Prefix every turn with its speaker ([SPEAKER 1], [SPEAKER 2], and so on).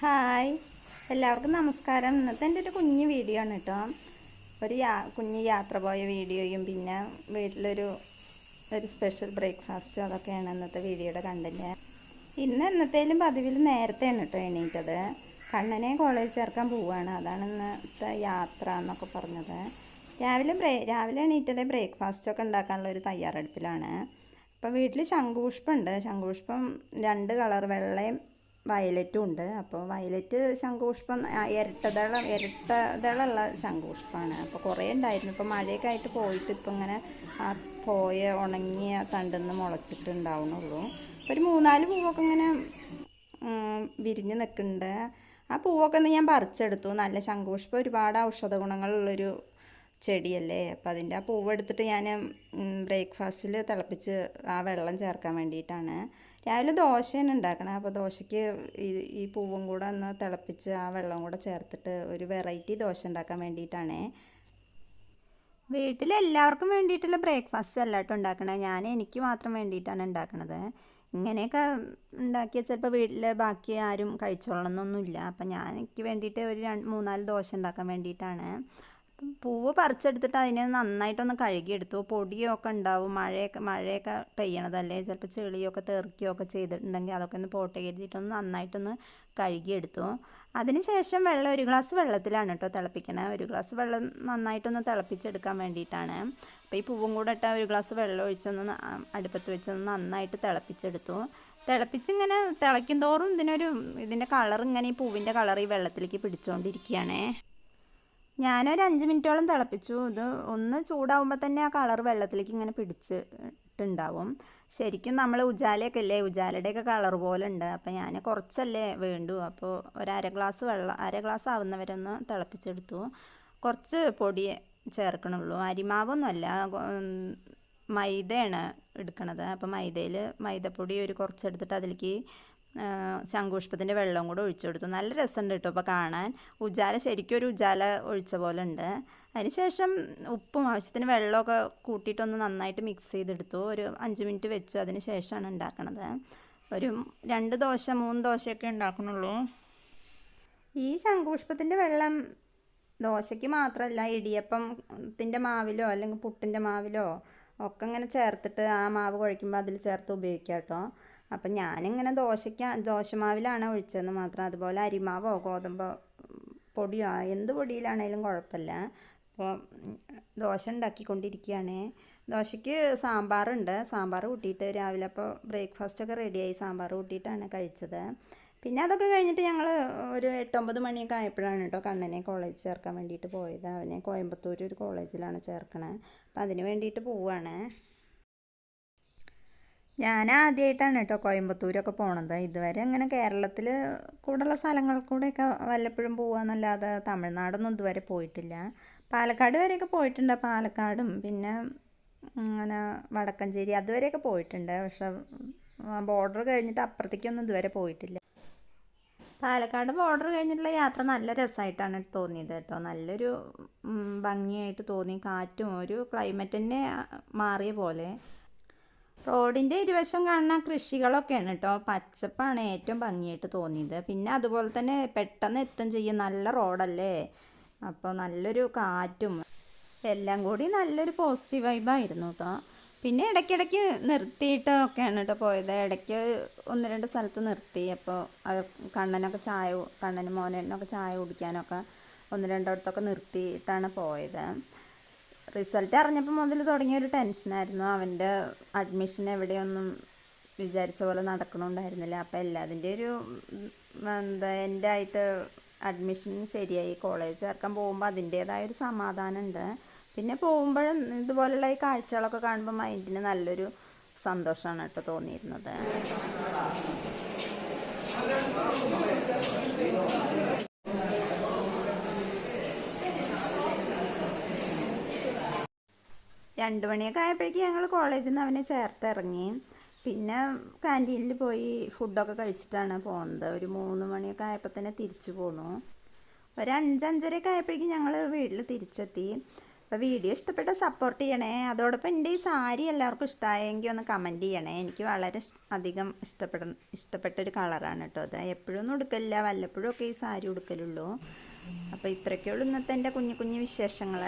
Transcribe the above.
[SPEAKER 1] Hi. എല്ലാവർക്കും നമസ്കാരം. ഇന്നത്തെ എന്റെ ഒരു കുഞ്ഞ് വീഡിയോ ആണ് കേട്ടോ. ഒരു യാ കുഞ്ഞ് യാത്ര പോയ വീഡിയോയും പിന്നെ വീട്ടിലൊരു ഒരു സ്പെഷ്യൽ ബ്രേക്ക്ഫാസ്റ്റും അതൊക്കെയാണ് ഇന്നത്തെ വീഡിയോയുടെ കണ്ടന്റ് ഇന്ന് എന്നത്തേലും പതിവിൽ നേരത്തെയാണ് കേട്ടോ എണീറ്റത്. കണ്ണനെ കോളേജ് ചേർക്കാൻ പോവുകയാണ് അതാണ് ഇന്നത്തെ യാത്ര എന്നൊക്കെ പറഞ്ഞത്. രാവിലെ ബ്രേ രാവിലെ എണീറ്റത് ബ്രേക്ക്ഫാസ്റ്റൊക്കെ ഉണ്ടാക്കാനുള്ള ഒരു തയ്യാറെടുപ്പിലാണ്. അപ്പോൾ വീട്ടിൽ ശംഖുപുഷ്പമുണ്ട് ശംഖുപുഷ്പം രണ്ട് കളർ വെള്ളയും വയലറ്റും ഉണ്ട്. അപ്പോൾ വയലറ്റ് ശംഖുപുഷ്പം ഇരട്ടതളം ഇരട്ടതളമുള്ള ശംഖുപുഷ്പമാണ്. അപ്പോൾ കുറേ ഉണ്ടായിരുന്നു. ഇപ്പോൾ മഴയൊക്കെ ആയിട്ട് പോയിട്ട് ഇപ്പോൾ ഇങ്ങനെ ആ പോയ ഉണങ്ങിയ തണ്ടെന്ന് മുളച്ചിട്ട് ഉണ്ടാവുന്നുള്ളൂ. അപ്പോൾ ഒരു മൂന്നാൽ പൂവൊക്കെ ഇങ്ങനെ വിരിഞ്ഞ് നിൽക്കുന്നുണ്ട്. ആ പൂവൊക്കെ ഒന്ന് ഞാൻ പറിച്ചെടുത്തു. നല്ല ശംഖുപുഷ്പം ഒരുപാട് ഔഷധ ഗുണങ്ങളുള്ളൊരു ചെടിയല്ലേ? അപ്പോൾ അതിന്റെ ആ പൂവെടുത്തിട്ട് ഞാൻ ബ്രേക്ക്ഫാസ്റ്റിൽ തിളപ്പിച്ച് ആ വെള്ളം ചേർക്കാൻ വേണ്ടിയിട്ടാണ്. രാവിലെ ദോശയാണ് ഉണ്ടാക്കണത് അപ്പോൾ ദോശയ്ക്ക് ഈ പൂവും കൂടെ ഒന്ന് തിളപ്പിച്ച് ആ വെള്ളം കൂടെ ചേർത്തിട്ട് ഒരു വെറൈറ്റി ദോശ ഉണ്ടാക്കാൻ വേണ്ടിയിട്ടാണേ. വീട്ടിൽ എല്ലാവർക്കും വേണ്ടിയിട്ടുള്ള ബ്രേക്ക്ഫാസ്റ്റ് അല്ലാട്ടും ഉണ്ടാക്കണത് ഞാൻ എനിക്ക് മാത്രം വേണ്ടിയിട്ടാണ് ഉണ്ടാക്കണത്. ഇങ്ങനെയൊക്കെ ഉണ്ടാക്കിയ ചിലപ്പോൾ വീട്ടിൽ ബാക്കി ആരും കഴിച്ചോളണമെന്നൊന്നുമില്ല അപ്പം ഞാൻ എനിക്ക് വേണ്ടിയിട്ട് ഒരു രണ്ട് മൂന്നാൽ ദോശ ഉണ്ടാക്കാൻ വേണ്ടിയിട്ടാണ്. പൂവ് പറിച്ചെടുത്തിട്ട് അതിനെ നന്നായിട്ടൊന്ന് കഴുകിയെടുത്തു. പൊടിയൊക്കെ ഉണ്ടാവും. മഴയൊക്കെ മഴയൊക്കെ പെയ്യണതല്ലേ? ചിലപ്പോൾ ചെളിയൊക്കെ തെറിക്കുകയൊക്കെ ചെയ്തിട്ടുണ്ടെങ്കിൽ അതൊക്കെ ഒന്ന് പോട്ട് കരുതിയിട്ടൊന്ന് നന്നായിട്ടൊന്ന് കഴുകിയെടുത്തു. അതിന് ശേഷം വെള്ളം ഒരു ഗ്ലാസ് വെള്ളത്തിലാണ് കേട്ടോ തിളപ്പിക്കണത് ഒരു ഗ്ലാസ് വെള്ളം നന്നായിട്ടൊന്ന് തിളപ്പിച്ചെടുക്കാൻ വേണ്ടിയിട്ടാണ്. അപ്പോൾ ഈ പൂവും കൂടെ ഇട്ട ഒരു ഗ്ലാസ് വെള്ളം ഒഴിച്ചൊന്ന് അടുപ്പത്ത് വെച്ചൊന്ന് നന്നായിട്ട് തിളപ്പിച്ചെടുത്തു. തിളപ്പിച്ചിങ്ങനെ തിളയ്ക്കും തോറും ഇതിനൊരു ഇതിന്റെ കളർ ഇങ്ങനെ ഈ പൂവിന്റെ കളർ ഈ വെള്ളത്തിലേക്ക് പിടിച്ചുകൊണ്ടിരിക്കുകയാണേ ഞാനൊരു അഞ്ച് മിനിറ്റോളം തിളപ്പിച്ചു. ഇത് ഒന്ന് ചൂടാവുമ്പോൾ തന്നെ ആ കളർ വെള്ളത്തിലേക്ക് ഇങ്ങനെ പിടിച്ച് പിടിച്ചിട്ടുണ്ടാവും. ശരിക്കും നമ്മൾ ഉജാലയൊക്കെ അല്ലേ ഉജാലയുടെയൊക്കെ കളർ പോലെ ഉണ്ട്. അപ്പോൾ ഞാൻ കുറച്ചല്ലേ വേണ്ടു. അപ്പോൾ ഒരു അര ഗ്ലാസ് വെള്ളം അര ഗ്ലാസ് ആവുന്നവരെ ഒന്ന് തിളപ്പിച്ചെടുത്തു. കുറച്ച് പൊടി ചേർക്കണുള്ളൂ. അരിമാവൊന്നുമല്ല. മൈദയാണ് എടുക്കണത്. അപ്പോൾ മൈദയിൽ മൈദപ്പൊടി ഒരു കുറച്ചെടുത്തിട്ട് അതിലേക്ക് ശംഖുപുഷ്പത്തിന്റെ വെള്ളം കൂടെ ഒഴിച്ചു കൊടുത്തു. നല്ല രസമുണ്ട് കേട്ടോ അപ്പോൾ കാണാൻ. ഉജാല ശരിക്കും ഒരു ഉജാല ഒഴിച്ച പോലെ ഉണ്ട്. അതിനുശേഷം ഉപ്പും ആവശ്യത്തിന് വെള്ളമൊക്കെ കൂട്ടിയിട്ടൊന്ന് നന്നായിട്ട് മിക്സ് ചെയ്തെടുത്തു. ഒരു അഞ്ച് മിനിറ്റ് വെച്ചു. അതിന് ശേഷമാണ് ഉണ്ടാക്കണത്. ഒരു രണ്ട് ദോശ മൂന്ന് ദോശയൊക്കെ ഉണ്ടാക്കണുള്ളൂ ഈ ശങ്കുഷ്പത്തിന്റെ വെള്ളം ദോശയ്ക്ക് മാത്രമല്ല ഇടിയപ്പത്തിന്റെ മാവിലോ അല്ലെങ്കിൽ പുട്ടിന്റെ മാവിലോ ഒക്കെ ഇങ്ങനെ ചേർത്തിട്ട് ആ മാവ് കുഴയ്ക്കുമ്പോൾ അതിൽ ചേർത്ത് ഉപയോഗിക്കാം കേട്ടോ. അപ്പം ഞാനിങ്ങനെ ദോശയ്ക്ക് ദോശമാവിലാണ് ഒഴിച്ചതെന്ന് മാത്രം. അതുപോലെ അരിമാവോ ഗോതമ്പ് പൊടിയോ എന്ത് പൊടിയിലാണേലും കുഴപ്പമില്ല. അപ്പോൾ ദോശ ഉണ്ടാക്കിക്കൊണ്ടിരിക്കുകയാണ്. ദോശയ്ക്ക് സാമ്പാറുണ്ട്. സാമ്പാർ കൂട്ടിയിട്ട് രാവിലെ അപ്പോൾ ബ്രേക്ക്ഫാസ്റ്റൊക്കെ റെഡിയായി. സാമ്പാർ കൂട്ടിയിട്ടാണ് കഴിച്ചത്. പിന്നെ അതൊക്കെ കഴിഞ്ഞിട്ട് ഞങ്ങൾ ഒരു എട്ടൊമ്പത് മണിയൊക്കെ ആയപ്പോഴാണ് കേട്ടോ കണ്ണനെ കോളേജ് ചേർക്കാൻ വേണ്ടിയിട്ട് പോയത്. അവനെ കോയമ്പത്തൂർ ഒരു കോളേജിലാണ് ചേർക്കണത് അപ്പം അതിന് വേണ്ടിയിട്ട് പോവുകയാണ് ഞാൻ ആദ്യമായിട്ടാണ് കേട്ടോ കോയമ്പത്തൂരൊക്കെ പോണത്. ഇതുവരെ അങ്ങനെ കേരളത്തിൽ കൂടുതലുള്ള സ്ഥലങ്ങൾ കൂടെയൊക്കെ വല്ലപ്പോഴും പോവാന്നല്ലാതെ തമിഴ്നാടൊന്നും ഇതുവരെ പോയിട്ടില്ല. പാലക്കാട് വരെയൊക്കെ പോയിട്ടുണ്ട്. പാലക്കാടും പിന്നെ അങ്ങനെ വടക്കഞ്ചേരി അതുവരെയൊക്കെ പോയിട്ടുണ്ട്. പക്ഷെ ബോർഡർ കഴിഞ്ഞിട്ട് അപ്പുറത്തേക്കൊന്നും ഇതുവരെ പോയിട്ടില്ല. പാലക്കാട് ബോർഡർ കഴിഞ്ഞിട്ടുള്ള യാത്ര നല്ല രസമായിട്ടാണ് തോന്നിയത് കേട്ടോ. നല്ലൊരു ഭംഗിയായിട്ട് തോന്നി കാറ്റും ഒരു ക്ലൈമറ്റ് തന്നെ മാറിയ പോലെ. റോഡിന്റെ ഇരുവശം കാണുന്ന കൃഷികളൊക്കെയാണ് കേട്ടോ പച്ചപ്പാണ് ഏറ്റവും ഭംഗിയായിട്ട് തോന്നിയത്. പിന്നെ അതുപോലെ തന്നെ പെട്ടെന്ന് എത്തും ചെയ്യും നല്ല റോഡല്ലേ? അപ്പോൾ നല്ലൊരു കാറ്റും എല്ലാം കൂടി നല്ലൊരു പോസിറ്റീവ് വൈബായിരുന്നു കേട്ടോ. പിന്നെ ഇടയ്ക്കിടയ്ക്ക് നിർത്തിയിട്ടൊക്കെയാണ് കേട്ടോ പോയത്. ഇടയ്ക്ക് ഒന്ന് രണ്ട് സ്ഥലത്ത് നിർത്തി. അപ്പോൾ അവർ കണ്ണനൊക്കെ ചായ കണ്ണനും മോനൊക്കെ ചായ കുടിക്കാനൊക്കെ ഒന്ന് രണ്ടിടത്തൊക്കെ നിർത്തിയിട്ടാണ് പോയത്. റിസൾട്ട് അറിഞ്ഞപ്പോൾ മുതൽ തുടങ്ങിയ ഒരു ടെൻഷനായിരുന്നു. അവന്റെ അഡ്മിഷൻ എവിടെയൊന്നും വിചാരിച്ച പോലെ നടക്കണമുണ്ടായിരുന്നില്ല അപ്പോൾ എല്ലാതിന്റെ ഒരു എന്താ എന്റെ ആയിട്ട് അഡ്മിഷൻ ശരിയായി. കോളേജ് ചേർക്കാൻ പോകുമ്പോൾ അതിന്റേതായ ഒരു സമാധാനമുണ്ട് പിന്നെ പോകുമ്പോഴും ഇതുപോലുള്ള ഈ കാഴ്ചകളൊക്കെ കാണുമ്പോൾ മൈൻഡിന് നല്ലൊരു സന്തോഷമാണ് കേട്ടോ തോന്നിയിരുന്നത്. രണ്ട് മണിയൊക്കെ ആയപ്പോഴേക്കും ഞങ്ങൾ കോളേജിൽ നിന്ന് അവനെ ചേർത്തിറങ്ങി പിന്നെ ക്യാന്റീനിൽ പോയി ഫുഡൊക്കെ കഴിച്ചിട്ടാണ് പോകുന്നത്. ഒരു മൂന്ന് മണിയൊക്കെ ആയപ്പോൾ തന്നെ തിരിച്ചു പോന്നു. ഒരു അഞ്ചഞ്ചരയൊക്കെ ആയപ്പോഴേക്കും ഞങ്ങൾ വീട്ടിൽ തിരിച്ചെത്തി. അപ്പോൾ വീഡിയോ ഇഷ്ടപ്പെട്ട സപ്പോർട്ട് ചെയ്യണേ. അതോടൊപ്പം എന്റെ ഈ സാരി എല്ലാവർക്കും ഇഷ്ടമായെങ്കിൽ ഒന്ന് കമന്റ് ചെയ്യണേ. എനിക്ക് വളരെ അധികം ഇഷ്ടപ്പെട ഇഷ്ടപ്പെട്ടൊരു കളറാണ് കേട്ടോ അത്. എപ്പോഴൊന്നും ഉടുക്കലില്ല. വല്ലപ്പോഴും ഒക്കെ ഈ സാരി ഉടുക്കലുള്ളൂ. അപ്പോൾ ഇത്രയൊക്കെ ഉള്ളൂ ഇന്നത്തെ എന്റെ കുഞ്ഞു കുഞ്ഞു വിശേഷങ്ങൾ